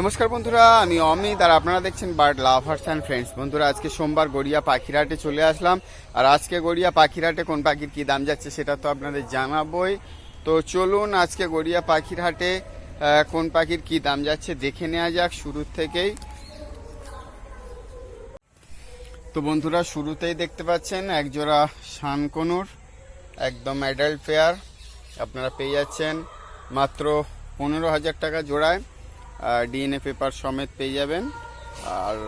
নমস্কার বন্ধুরা, আমি অমিত আর আপনারা দেখছেন বার্ড লাভার্স অ্যান্ড ফ্রেন্ডস বন্ধুরা, আজকে সোমবার গড়িয়া পাখিরহাটে চলে আসলাম। আর আজকে গড়িয়া পাখিরহাটে কোন পাখির কি দাম যাচ্ছে সেটা তো আপনাদের জানাবই। তো চলুন আজকে গড়িয়া পাখিরহাটে কোন পাখির কি দাম যাচ্ছে দেখে নেওয়া যাক শুরুর থেকেই। তো বন্ধুরা, শুরুতেই দেখতে পাচ্ছেন একজোড়া শানকনুর, একদম অ্যাডাল্ট ফেয়ার আপনারা পেয়ে যাচ্ছেন মাত্র পনেরো হাজার টাকা জোড়ায়। ডিএনএ পেপার সমেত পেয়ে যাবেন। আর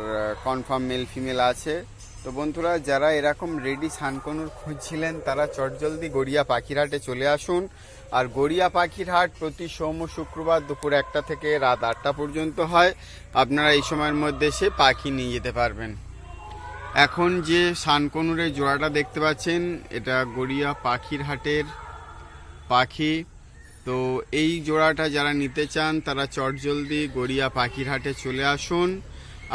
কনফার্ম মেল ফিমেল আছে। তো বন্ধুরা, যারা এরকম রেডি শানকনুর খুঁজছিলেন, তারা চটজলদি গড়িয়া পাখিরহাটে চলে আসুন। আর গড়িয়া পাখির হাট প্রতি সোম শুক্রবার দুপুর একটা থেকে রাত আটটা পর্যন্ত হয়। আপনারা এই সময়ের মধ্যে এসে পাখি নিয়ে যেতে পারবেন। এখন যে শানকনুরের জোড়াটা দেখতে পাচ্ছেন, এটা গড়িয়া পাখির হাটের পাখি। তো এই জোড়াটা যারা নিতে চান, তারা চটজলদি গড়িয়া পাখিরহাটে চলে আসুন।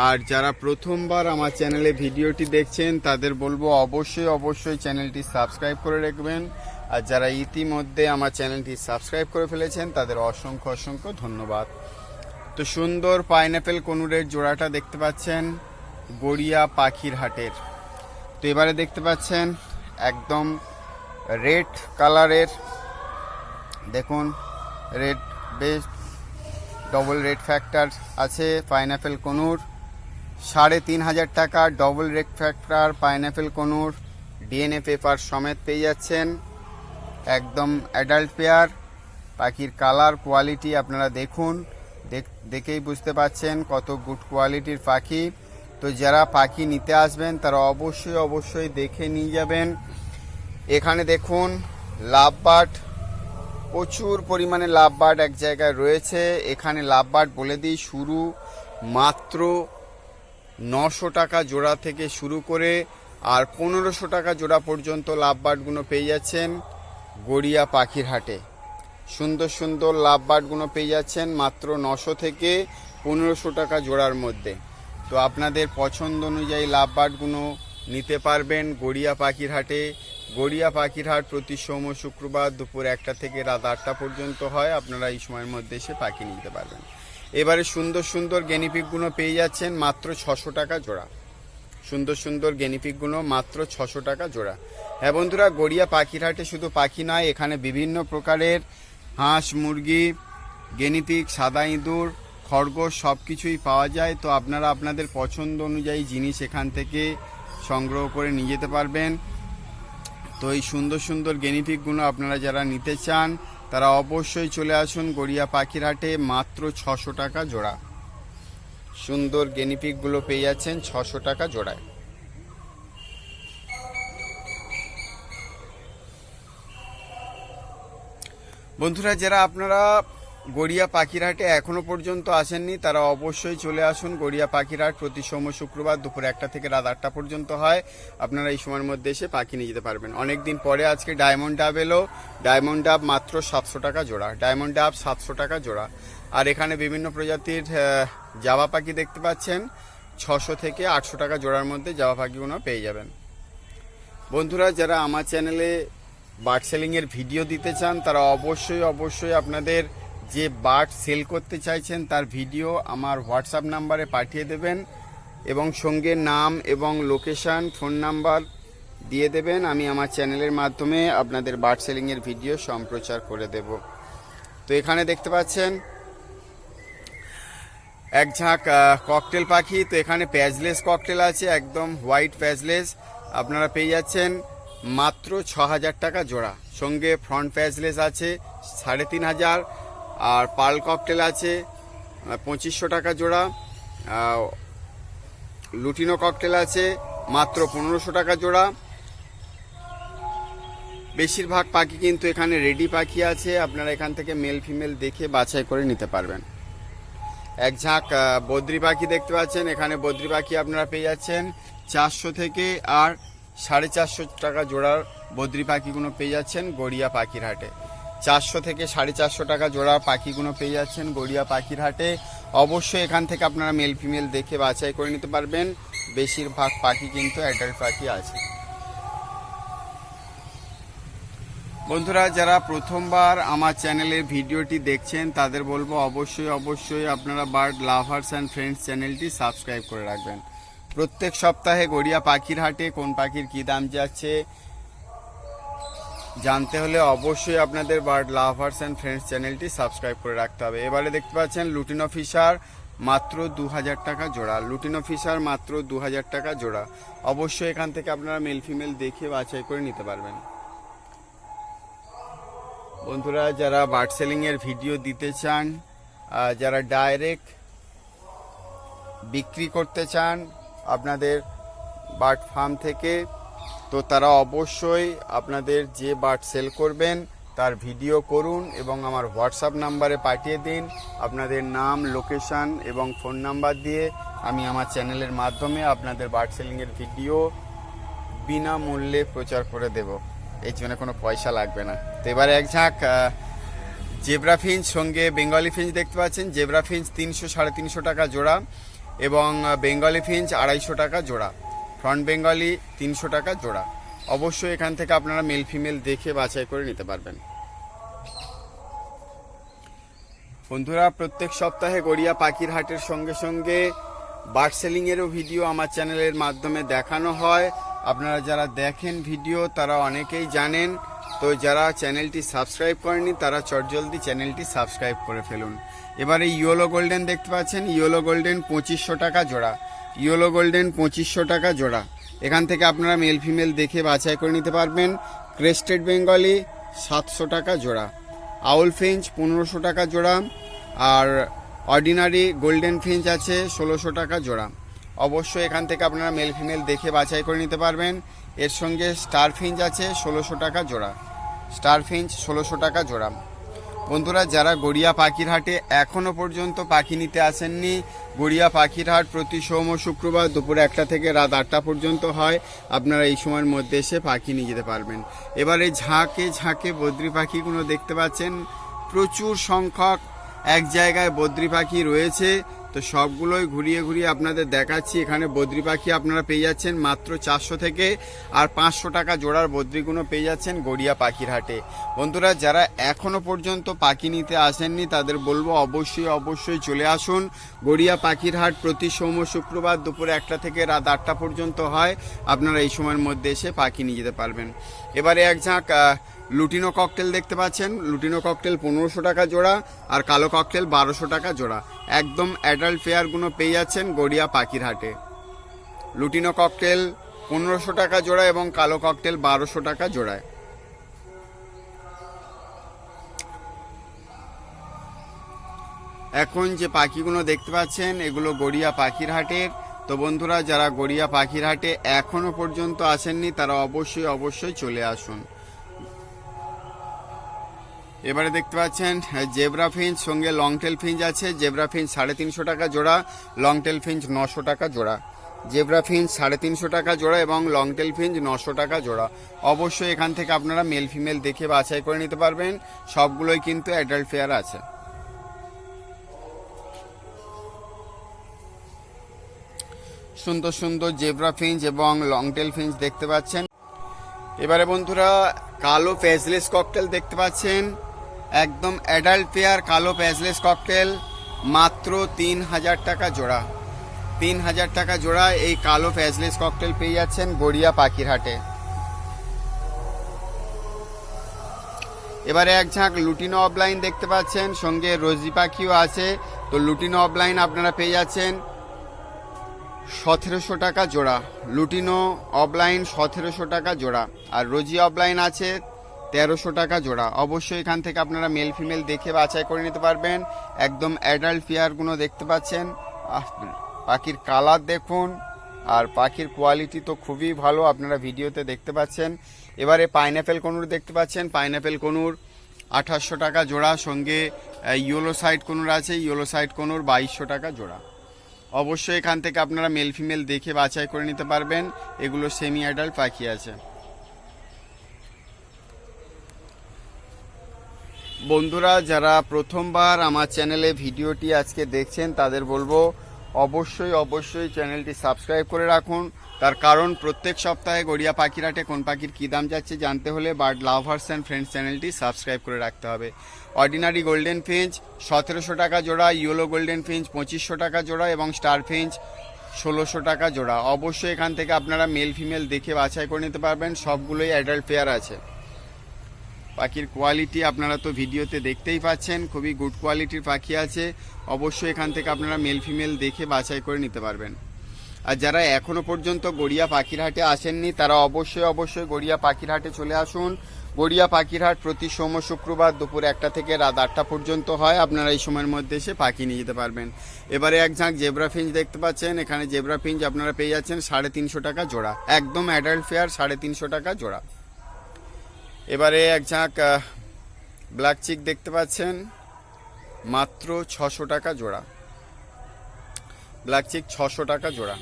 আর যারা প্রথমবার আমার চ্যানেলে ভিডিওটি দেখছেন, তাদের বলব অবশ্যই অবশ্যই চ্যানেলটি সাবস্ক্রাইব করে রাখবেন। আর যারা ইতিমধ্যে আমার চ্যানেলটি সাবস্ক্রাইব করে ফেলেছেন, তাদের অসংখ্য অসংখ্য ধন্যবাদ। তো সুন্দর পাইনাপেল কনুরের জোড়াটা দেখতে পাচ্ছেন, গড়িয়া পাখির হাটের তো এবারে দেখতে পাচ্ছেন, একদম রেড কালারের দেখুন red best double red factor আছে পাইনাপেল কনুর। সাড়ে তিন হাজার টাকা double red factor pineapple conure. DNA paper সমেত পেয়ে যাচ্ছেন। একদম অ্যাডাল্ট পেয়ার পাখির কালার কোয়ালিটি আপনারা দেখুন। দেখ- দেখেই বুঝতে পাচ্ছেন কত গুড কোয়ালিটির পাখি। তো যারা পাখি নিতে আসবেন, তারা অবশ্যই অবশ্যই দেখে নিয়ে যাবেন। এখানে দেখুন, লাভবার্ড প্রচুর পরিমাণে লাভবার্ড এক জায়গায় রয়েছে। এখানে লাভবার্ড বলে দিই শুরু মাত্র নশো টাকা জোড়া থেকে শুরু করে আর পনেরোশো টাকা জোড়া পর্যন্ত লাভবার্ডগুলো পেয়ে যাচ্ছেন গড়িয়া পাখির হাটে সুন্দর সুন্দর লাভবার্ডগুলো পেয়ে যাচ্ছেন মাত্র নশো থেকে পনেরোশো টাকা জোড়ার মধ্যে। তো আপনাদের পছন্দ অনুযায়ী লাভবার্ডগুলো নিতে পারবেন গড়িয়া পাখির হাটে গড়িয়া পাখিরহাট প্রতি সোম শুক্রবার দুপুর একটা থেকে রাত আটটা পর্যন্ত হয়। আপনারা এই সময়ের মধ্যে এসে পাখি নিতে পারবেন। এবারে সুন্দর সুন্দর গেনিপিকগুলো পেয়ে যাচ্ছেন মাত্র ছশো টাকা জোড়া। সুন্দর সুন্দর গেনিপিকগুলো মাত্র ছশো টাকা জোড়া। হ্যাঁ বন্ধুরা, গড়িয়া পাখিরহাটে শুধু পাখি নয়, এখানে বিভিন্ন প্রকারের হাঁস, মুরগি, গেনিপিক, সাদা ইঁদুর, খরগোশ সব কিছুই পাওয়া যায়। তো আপনারা আপনাদের পছন্দ অনুযায়ী জিনিস এখান থেকে সংগ্রহ করে নিয়ে যেতে পারবেন। তো এই সুন্দর সুন্দর গেনিফিকগুলো আপনারা যারা নিতে চান, তারা অবশ্যই চলে আসুন গড়িয়া পাখির হাটে মাত্র ছশো টাকা জোড়া। সুন্দর গেনিফিকগুলো পেয়ে যাচ্ছেন ছশো টাকা জোড়ায়। বন্ধুরা, যারা আপনারা গড়িয়া পাখিরহাটে এখনও পর্যন্ত আসেননি, তারা অবশ্যই চলে আসুন। গড়িয়া পাখিরহাট প্রতি সোম শুক্রবার দুপুর একটা থেকে রাত আটটা পর্যন্ত হয়। আপনারা এই সময়ের মধ্যে এসে পাখি নিয়ে যেতে পারবেন। অনেক দিন পরে আজকে ডায়মন্ড ডাব এলো। ডায়মন্ড ডাব মাত্র সাতশো টাকা জোড়া। ডায়মন্ড ডাব সাতশো টাকা জোড়া। আর এখানে বিভিন্ন প্রজাতির জাবা পাখি দেখতে পাচ্ছেন। ছশো থেকে আটশো টাকা জোড়ার মধ্যে জাবা পাখিগুলো পেয়ে যাবেন। বন্ধুরা, যারা আমার চ্যানেলে বার্ড সেলিংয়ের ভিডিও দিতে চান, তারা অবশ্যই অবশ্যই আপনাদের যে বার্ড সেল করতে চাইছেন তার ভিডিও আমার হোয়াটসঅ্যাপ নাম্বারে পাঠিয়ে দেবেন এবং সঙ্গে নাম এবং লোকেশন, ফোন নাম্বার দিয়ে দেবেন। আমি আমার চ্যানেলের মাধ্যমে আপনাদের বার্ড সেলিংয়ের ভিডিও সম্প্রচার করে দেব। তো এখানে দেখতে পাচ্ছেন, এক ঝাঁক ককটেল পাখি। তো এখানে প্যাজলেস ককটেল আছে, একদম হোয়াইট প্যাজলেস আপনারা পেয়ে যাচ্ছেন মাত্র ছ হাজার টাকা জোড়া। সঙ্গে ফ্রন্ট প্যাজলেস আছে, সাড়ে তিন হাজার। আর পার্ল ককটেল আছে পঁচিশশো টাকা জোড়া লুটিনো ককটেল আছে, মাত্র পনেরোশো টাকা জোড়া। বেশিরভাগ পাখি কিন্তু এখানে রেডি পাখি আছে, আপনারা এখান থেকে মেল ফিমেল দেখে বাছাই করে নিতে পারবেন। এক ঝাঁক বদ্রি পাখি দেখতে পাচ্ছেন, এখানে বদ্রি পাখি আপনারা পেয়ে যাচ্ছেন চারশো থেকে আর সাড়ে চারশো টাকা জোড়ার বদ্রি পাখিগুলো পেয়ে যাচ্ছেন গড়িয়া পাখির হাটে। চারশো থেকে সাড়ে চারশো টাকা জোড়া পাখিগুলো পেয়ে যাচ্ছেন গড়িয়া পাখির হাটে অবশ্যই এখান থেকে আপনারা মেল ফিমেল দেখে বাছাই করে নিতে পারবেন। বেশিরভাগ পাখি কিন্তু অ্যাডাল্ট পাখি আছে। বন্ধুরা, যারা প্রথমবার আমার চ্যানেলের ভিডিওটি দেখছেন, তাদের বলব অবশ্যই অবশ্যই আপনারা বার্ড লাভার্স অ্যান্ড ফ্রেন্ডস চ্যানেলটি সাবস্ক্রাইব করে রাখবেন। প্রত্যেক সপ্তাহে গড়িয়া পাখির হাটে কোন পাখির কী দাম যাচ্ছে জানতে হলে অবশ্যই আপনাদের বার্ড লাভার্স অ্যান্ড ফ্রেন্ডস চ্যানেলটি সাবস্ক্রাইব করে রাখতে হবে। এবারে দেখতে পাচ্ছেন লুটিনো ফিশার মাত্র দু হাজার টাকা জোড়া। লুটিনো ফিশার মাত্র দু হাজার টাকা জোড়া। অবশ্যই এখান থেকে আপনারা মেল ফিমেল দেখে বাছাই করে নিতে পারবেন। বন্ধুরা, যারা বার্ড সেলিংয়ের ভিডিও দিতে চান যারা ডাইরেক্ট বিক্রি করতে চান, আপনাদের বার্ড ফার্ম থেকে তো তারা অবশ্যই আপনাদের যে বার্ড সেল করবেন, তার ভিডিও করুন এবং আমার হোয়াটসঅ্যাপ নাম্বারে পাঠিয়ে দিন। আপনাদের নাম, লোকেশন এবং ফোন নাম্বার দিয়ে আমি আমার চ্যানেলের মাধ্যমে আপনাদের বার্ড সেলিংয়ের ভিডিও বিনামূল্যে প্রচার করে দেব। এই জন্য কোনো পয়সা লাগবে না। তো এবারে এক ঝাঁক জেব্রা ফিঞ্চ সঙ্গে বেঙ্গলি ফিঞ্চ দেখতে পাচ্ছেন। জেব্রা ফিঞ্চ তিনশো সাড়ে তিনশো টাকা জোড়া এবং বেঙ্গলি ফিঞ্চ আড়াইশো টাকা জোড়া। ফ্রন্ট বেঙ্গলি তিনশো টাকা জোড়া। অবশ্যই এখান থেকে আপনারা মেল ফিমেল দেখে বাছাই করে নিতে পারবেন। বন্ধুরা, প্রত্যেক সপ্তাহে গড়িয়া পাখির হাটের সঙ্গে সঙ্গে বার্ড সেলিংয়েরও ভিডিও আমার চ্যানেলের মাধ্যমে দেখানো হয়। আপনারা যারা দেখেন ভিডিও, তারা অনেকেই জানেন। তো যারা চ্যানেলটি সাবস্ক্রাইব করেনি তারা চটজলদি চ্যানেলটি সাবস্ক্রাইব করে ফেলুন। এবারে ইয়োলো গোল্ডেন দেখতে পাচ্ছেন। ইয়োলো গোল্ডেন পঁচিশশো টাকা জোড়া। ইয়োলো গোল্ডেন পঁচিশশো টাকা জোড়া। এখান থেকে আপনারা মেল ফিমেল দেখে বাছাই করে নিতে পারবেন। ক্রেস্টেড বেঙ্গলি সাতশো টাকা জোড়া। আউল ফিঞ্চ পনেরোশো টাকা জোড়া। আর অর্ডিনারি গোল্ডেন ফিঞ্চ আছে, ষোলোশো টাকা জোড়া। অবশ্যই এখান থেকে আপনারা মেল ফিমেল দেখে বাছাই করে নিতে পারবেন। এর সঙ্গে স্টার ফিঞ্চ আছে, ষোলোশো টাকা জোড়া। স্টার ফিঞ্চ ষোলোশো টাকা জোড়া। বন্ধুরা, যারা গড়িয়া পাখিরহাটে এখনও পর্যন্ত পাখি নিতে আসেননি, গড়িয়া পাখিরহাট প্রতি সোম ও শুক্রবার দুপুর একটা থেকে রাত আটটা পর্যন্ত হয়। আপনারা এই সময়ের মধ্যে এসে পাখি নিয়ে যেতে পারবেন। এবারে ঝাঁকে ঝাঁকে বদ্রি পাখিগুলো দেখতে পাচ্ছেন। প্রচুর সংখ্যক এক জায়গায় বদ্রি পাখি রয়েছে। তো সবগুলোই ঘুরিয়ে ঘুরিয়ে আপনাদের দেখাচ্ছি। এখানে বদ্রি পাখি আপনারা পেয়ে যাচ্ছেন মাত্র চারশো থেকে আর পাঁচশো টাকা জোড়ার বদ্রিগুলো পেয়ে যাচ্ছেন গড়িয়া পাখির হাটে। বন্ধুরা, যারা এখনও পর্যন্ত পাখি নিতে আসেননি, তাদের বলব অবশ্যই অবশ্যই চলে আসুন। গড়িয়া পাখির হাট প্রতি সোম শুক্রবার দুপুরে একটা থেকে রাত আটটা পর্যন্ত হয়। আপনারা এই সময়ের মধ্যে এসে পাখি নিয়ে যেতে পারবেন। এবারে এক ঝাঁক লুটিনো ককটেল দেখতে পাচ্ছেন। লুটিনো ককটেল পনেরোশো টাকা জোড়া আর কালো ককটেল বারোশো টাকা জোড়া। একদম অ্যাডাল্ট ফেয়ারগুলো পেয়ে যাচ্ছেন গড়িয়া পাখির হাটে। লুটিনো ককটেল পনেরোশো টাকা জোড়া এবং কালো ককটেল বারোশো টাকা জোড়ায় এখন যে পাখিগুলো দেখতে পাচ্ছেন, এগুলো গড়িয়া পাখির হাটের তো বন্ধুরা, যারা গড়িয়া পাখির হাটে এখনও পর্যন্ত আসেননি, তারা অবশ্যই অবশ্যই চলে আসুন। এবারে দেখতে পাচ্ছেন জেব্রা ফিঞ্চ সঙ্গে লং টেল ফিঞ্চ আছে। জেব্রা ফিঞ্চ সাড়ে তিনশো টাকা জোড়া লং টেল ফিঞ্চ নশো টাকা জোড়া। জেব্রা ফিঞ্চ সাড়ে তিনশো টাকা জোড়া এবং লং টেল ফিঞ্চ নশো টাকা জোড়া। অবশ্যই এখান থেকে আপনারা মেল ফিমেল দেখে বাছাই করে নিতে পারবেন। সবগুলোই কিন্তু অ্যাডাল্ট ফেয়ার আছে। সুন্দর সুন্দর জেব্রা ফিঞ্চ এবং লং টেল ফিঞ্চ দেখতে পাচ্ছেন। এবারে বন্ধুরা, কালো প্যাজলেস ককটেল দেখতে পাচ্ছেন। একদম অ্যাডাল্ট পেয়ার কালো প্যাজলেস ককটেল মাত্র তিন হাজার টাকা জোড়া। তিন হাজার টাকা জোড়া এই কালো প্যাজলেস ককটেল পেয়ে যাচ্ছেন গড়িয়া পাখির হাটে এবারে এক ঝাঁক লুটিনো অফলাইন দেখতে পাচ্ছেন, সঙ্গে রোজি পাখিও আছে। তো লুটিনো অফলাইন আপনারা পেয়ে যাচ্ছেন সতেরোশো টাকা জোড়া। লুটিনো অফলাইন সতেরোশো টাকা জোড়া। আর রোজি অফলাইন আছে তেরোশো টাকা জোড়া। অবশ্যই এখান থেকে আপনারা মেল ফিমেল দেখে বাছাই করে নিতে পারবেন। একদম অ্যাডাল্ট ফিয়ারগুলো দেখতে পাচ্ছেন। পাখির কালার দেখুন। আর পাখির কোয়ালিটি তো খুবই ভালো, আপনারা ভিডিওতে দেখতে পাচ্ছেন। এবারে পাইনঅ্যাপেল কনুর দেখতে পাচ্ছেন। পাইনঅ্যাপেল কনুর আঠাশশো টাকা জোড়া। সঙ্গে ইয়েলো সাইড কনুর আছে। ইয়েলো সাইড কনুর বাইশশো টাকা জোড়া। অবশ্যই এখান থেকে আপনারা মেল ফিমেল দেখে বাছাই করে নিতে পারবেন। এগুলো সেমি অ্যাডাল্ট পাখি আছে। বন্ধুরা, যারা প্রথমবার আমার চ্যানেলে ভিডিওটি আজকে দেখছেন, তাদের বলব অবশ্যই অবশ্যই চ্যানেলটি সাবস্ক্রাইব করে রাখুন। তার কারণ, প্রত্যেক সপ্তাহে গড়িয়া পাখিরহাটে কোন পাখির কী দাম যাচ্ছে জানতে হলে বার্ড লাভার্স অ্যান্ড ফ্রেন্ডস চ্যানেলটি সাবস্ক্রাইব করে রাখতে হবে। অর্ডিনারি গোল্ডেন ফিঞ্চ, সতেরোশো টাকা জোড়া, ইয়েলো গোল্ডেন ফিঞ্চ, পঁচিশশো টাকা জোড়া এবং স্টার ফিঞ্চ, ষোলোশো টাকা জোড়া। অবশ্যই এখান থেকে আপনারা মেল ফিমেল দেখে বাছাই করে নিতে পারবেন, সবগুলোই অ্যাডাল্ট পেয়ার আছে। পাখির কোয়ালিটি আপনারা তো ভিডিওতে দেখতেই পাচ্ছেন, খুবই গুড কোয়ালিটির পাখি আছে। অবশ্যই এখান থেকে আপনারা মেল ফিমেল দেখে বাছাই করে নিতে পারবেন। আর যারা এখনও পর্যন্ত গড়িয়া পাখিরহাটে আসেননি, তারা অবশ্যই অবশ্যই গড়িয়া পাখিরহাটে চলে আসুন। গড়িয়া পাখিরহাট প্রতি সোম শুক্রবার দুপুর একটা থেকে রাত আটটা পর্যন্ত হয়। আপনারা এই সময়ের মধ্যে এসে পাখি নিয়ে যেতে পারবেন। এবারে এক ঝাঁক জেব্রা ফিঞ্চ দেখতে পাচ্ছেন। এখানে জেব্রা ফিঞ্চ আপনারা পেয়ে যাচ্ছেন সাড়ে তিনশো টাকা জোড়া। একদম অ্যাডাল্ট ফেয়ার সাড়ে তিনশো টাকা জোড়া। এবারে এক ঝাঁক ব্ল্যাক চিক দেখতে পাচ্ছেন। মাত্র ছশো টাকা জোড়া। ব্ল্যাক চিক ছশো টাকা জোড়া।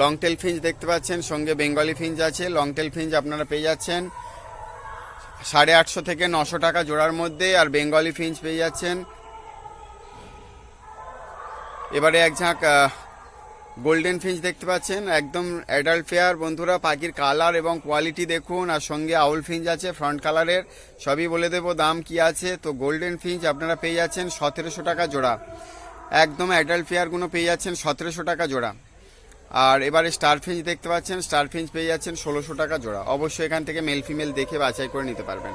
লং টেল ফিঞ্চ দেখতে পাচ্ছেন, সঙ্গে বেঙ্গলি ফিঞ্চ আছে। লং টেল ফিঞ্চ আপনারা পেয়ে যাচ্ছেন সাড়ে আটশো থেকে নশো টাকা জোড়ার মধ্যে, আর বেঙ্গলি ফিঞ্চ পেয়ে যাচ্ছেন। এবারে এক ঝাঁক গোল্ডেন ফিঞ্চ দেখতে পাচ্ছেন, একদম অ্যাডাল্ট ফেয়ার বন্ধুরা, পাখির কালার এবং কোয়ালিটি দেখুন, আর সঙ্গে আউল ফিঞ্চ আছে ফ্রন্ট কালারের সবই বলে দেবো দাম কি আছে। তো গোল্ডেন ফিঞ্চ আপনারা পেয়ে যাচ্ছেন সতেরোশো টাকা জোড়া। একদম অ্যাডাল্ট ফেয়ারগুলো পেয়ে যাচ্ছেন সতেরোশো টাকা জোড়া। আর এবারে স্টার ফিঞ্চ দেখতে পাচ্ছেন স্টার ফিঞ্চ পেয়ে যাচ্ছেন ষোলোশো টাকা জোড়া। অবশ্যই এখান থেকে মেল ফিমেল দেখে বাছাই করে নিতে পারবেন।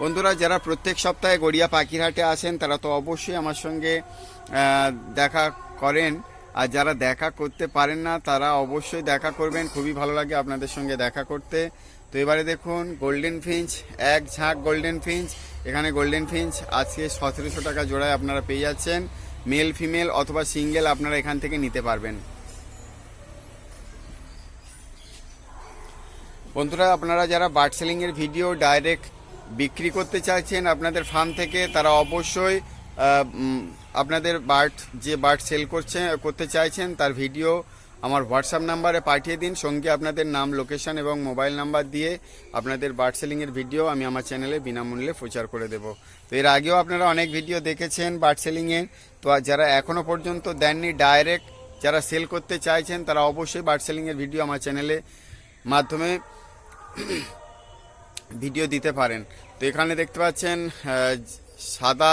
বন্ধুরা, যারা প্রত্যেক সপ্তাহে গড়িয়া পাখিরহাটে আসেন, তারা তো অবশ্যই আমার সঙ্গে দেখা করেন। আর যারা দেখা করতে পারেন না, তারা অবশ্যই দেখা করবেন। খুবই ভালো লাগে আপনাদের সঙ্গে দেখা করতে। তো এবারে দেখুন গোল্ডেন ফিঞ্চ এক ঝাঁক গোল্ডেন ফিঞ্চ এখানে গোল্ডেন ফিঞ্চ আজকে সতেরোশো টাকা জোড়ায় আপনারা পেয়ে যাচ্ছেন। মেল ফিমেল অথবা সিঙ্গেল আপনারা এখান থেকে নিতে পারবেন। বন্ধুরা, আপনারা যারা বার্ড সেলিং এর ভিডিও ডাইরেক্ট বিক্রি করতে চাইছেন আপনাদের ফার্ম থেকে, তারা অবশ্যই আপনাদের বার্ড যে বার্ড সেল করছে, করতে চাইছেন, তার ভিডিও আমার হোয়াটসঅ্যাপ নাম্বারে পাঠিয়ে দিন। সঙ্গে আপনাদের নাম, লোকেশন এবং মোবাইল নাম্বার দিয়ে আপনাদের বার্ড সেলিংয়ের ভিডিও আমি আমার চ্যানেলে বিনামূল্যে প্রচার করে দেব। তো এর আগেও আপনারা অনেক ভিডিও দেখেছেন বার্ড সেলিংয়ের তো যারা এখনও পর্যন্ত দেননি, ডাইরেক্ট যারা সেল করতে চাইছেন, তারা অবশ্যই বার্ড সেলিংয়ের ভিডিও আমার চ্যানেলে মাধ্যমে ভিডিও দিতে পারেন। তো এখানে দেখতে পাচ্ছেন সাদা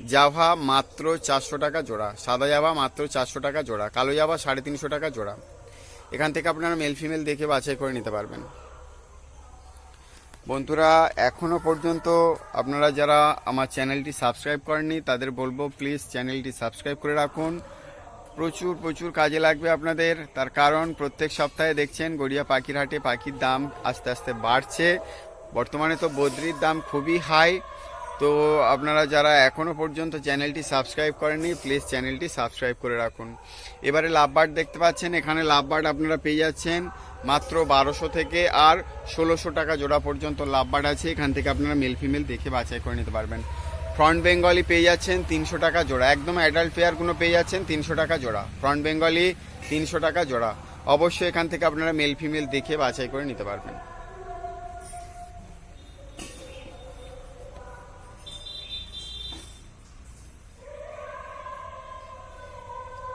জাভা মাত্র চারশো টাকা জোড়া, সাদা জাভা মাত্র চারশো টাকা জোড়া, কালো জাভা সাড়ে তিনশো টাকা জোড়া। এখান থেকে আপনারা মেল ফিমেল দেখে বাছাই করে নিতে পারবেন। বন্ধুরা, এখনও পর্যন্ত আপনারা যারা আমার চ্যানেলটি সাবস্ক্রাইব করেননি, তাদের বলব প্লিজ চ্যানেলটি সাবস্ক্রাইব করে রাখুন। প্রচুর প্রচুর কাজে লাগবে আপনাদের। তার কারণ, প্রত্যেক সপ্তাহে দেখছেন গড়িয়া পাখির হাটে পাখির দাম আস্তে আস্তে বাড়ছে। বর্তমানে তো বদ্রির দাম খুবই হাই তো আপনারা যারা এখনও পর্যন্ত চ্যানেলটি সাবস্ক্রাইব করেননি প্লিজ চ্যানেলটি সাবস্ক্রাইব করে রাখুন। এবারে লাভবার্ড দেখতে পাচ্ছেন, এখানে লাভবার্ড আপনারা পেয়ে যাচ্ছেন মাত্র বারোশো থেকে আর ষোলোশো টাকা জোড়া পর্যন্ত লাভবার্ড আছে। এখান থেকে আপনারা মেল ফিমেল দেখে বাছাই করে নিতে পারবেন। ফ্রন্ট বেঙ্গলি পেয়ে যাচ্ছেন তিনশো টাকা জোড়া। একদম অ্যাডাল্ট পেয়ারগুলো পেয়ে যাচ্ছেন তিনশো টাকা জোড়া। ফ্রন্ট বেঙ্গলি তিনশো টাকা জোড়া। অবশ্যই এখান থেকে আপনারা মেল ফিমেল দেখে বাছাই করে নিতে পারবেন।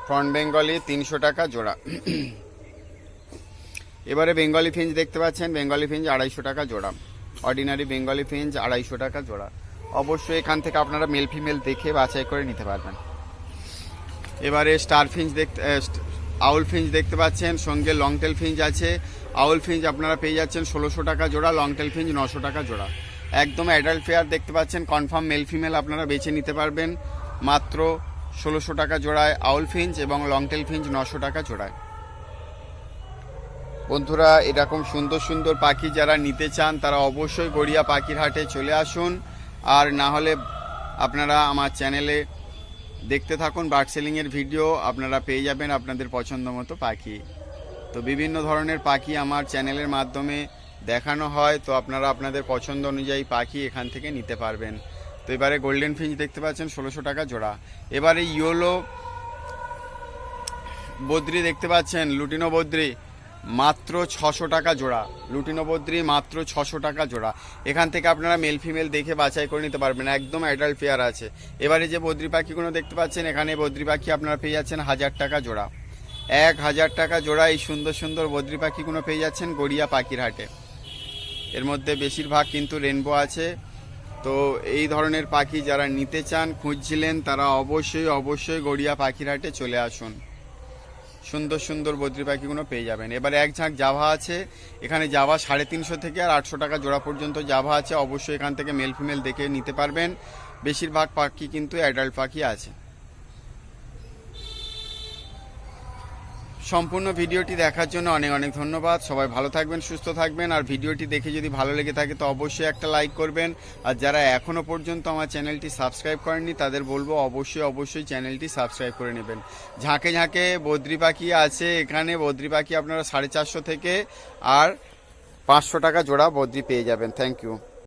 ফ্রন্ট বেঙ্গলি তিনশো টাকা জোড়া। এবারে বেঙ্গলি ফিঞ্চ দেখতে পাচ্ছেন, বেঙ্গলি ফিঞ্চ আড়াইশো টাকা জোড়া। অর্ডিনারি বেঙ্গলি ফিঞ্চ আড়াইশো টাকা জোড়া। অবশ্যই এখান থেকে আপনারা মেল ফিমেল দেখে বাছাই করে নিতে পারবেন। এবারে স্টার ফিঞ্চ দেখতে আউল ফিঞ্চ দেখতে পাচ্ছেন, সঙ্গে লং টেল ফিঞ্চ আছে। আউল ফিঞ্চ আপনারা পেয়ে যাচ্ছেন ষোলোশো টাকা জোড়া লং টেল ফিঞ্চ নশো টাকা জোড়া। একদম অ্যাডাল্ট ফেয়ার দেখতে পাচ্ছেন কনফার্ম মেল ফিমেল আপনারা বেছে নিতে পারবেন। মাত্র ষোলোশো টাকা জোড়ায় আউল ফিঞ্চ এবং লংটেল ফিঞ্চ নশো টাকা জোড়ায়। বন্ধুরা, এরকম সুন্দর সুন্দর পাখি যারা নিতে চান, তারা অবশ্যই গড়িয়া পাখির হাটে চলে আসুন। আর না হলে আপনারা আমার চ্যানেলে দেখতে থাকুন, বার্ড সেলিংয়ের ভিডিও, আপনারা পেয়ে যাবেন আপনাদের পছন্দ মতো পাখি। তো বিভিন্ন ধরনের পাখি আমার চ্যানেলের মাধ্যমে দেখানো হয়, তো আপনারা আপনাদের পছন্দ অনুযায়ী পাখি এখান থেকে নিতে পারবেন। তো এবারে গোল্ডেন ফিঞ্চ দেখতে পাচ্ছেন, ষোলোশো টাকা জোড়া। এবারে ইয়োলো বদ্রি দেখতে পাচ্ছেন লুটিনো বদ্রি, মাত্র ছশো টাকা জোড়া। লুটিনো বদ্রি, মাত্র ছশো টাকা জোড়া। এখান থেকে আপনারা মেল ফিমেল দেখে বাছাই করে নিতে পারবেন, একদম অ্যাডাল্ট পেয়ার আছে। এবারে যে বদ্রি পাখিগুলো দেখতে পাচ্ছেন, এখানে বদ্রি পাখি আপনারা পেয়ে যাচ্ছেন হাজার টাকা জোড়া। এক হাজার টাকা জোড়া এই সুন্দর সুন্দর বদ্রি পাখিগুলো পেয়ে যাচ্ছেন গড়িয়া পাখির হাটে। এর মধ্যে বেশিরভাগ কিন্তু রেনবো আছে। তো এই ধরনের পাখি যারা নিতে চান, খুঁজছিলেন, তারা অবশ্যই অবশ্যই গড়িয়া পাখির হাটে চলে আসুন। সুন্দর সুন্দর বদ্রি পাখিগুলো পেয়ে যাবেন। এবার এক ঝাঁক জাভা আছে। এখানে জাভা সাড়ে তিনশো থেকে আর আটশো টাকা জোড়া পর্যন্ত জাভা আছে। অবশ্যই এখান থেকে মেল ফিমেল দেখে নিতে পারবেন। বেশিরভাগ পাখি কিন্তু অ্যাডাল্ট পাখি আছে। সম্পূর্ণ ভিডিওটি দেখার জন্য অনেক অনেক ধন্যবাদ। সবাই ভালো থাকবেন, সুস্থ থাকবেন। আর ভিডিওটি দেখে যদি ভালো লেগে থাকে, তো অবশ্যই একটা লাইক করবেন। আর যারা এখনও পর্যন্ত আমার চ্যানেলটি সাবস্ক্রাইব করেননি, তাদের বলব অবশ্যই অবশ্যই চ্যানেলটি সাবস্ক্রাইব করে নেবেন। ঝাঁকে ঝাঁকে বদ্রি পাখি আছে এখানে। বদ্রি পাখি আপনারা সাড়ে চারশো থেকে আর পাঁচশো টাকা জোড়া বদ্রি পেয়ে যাবেন। Thank you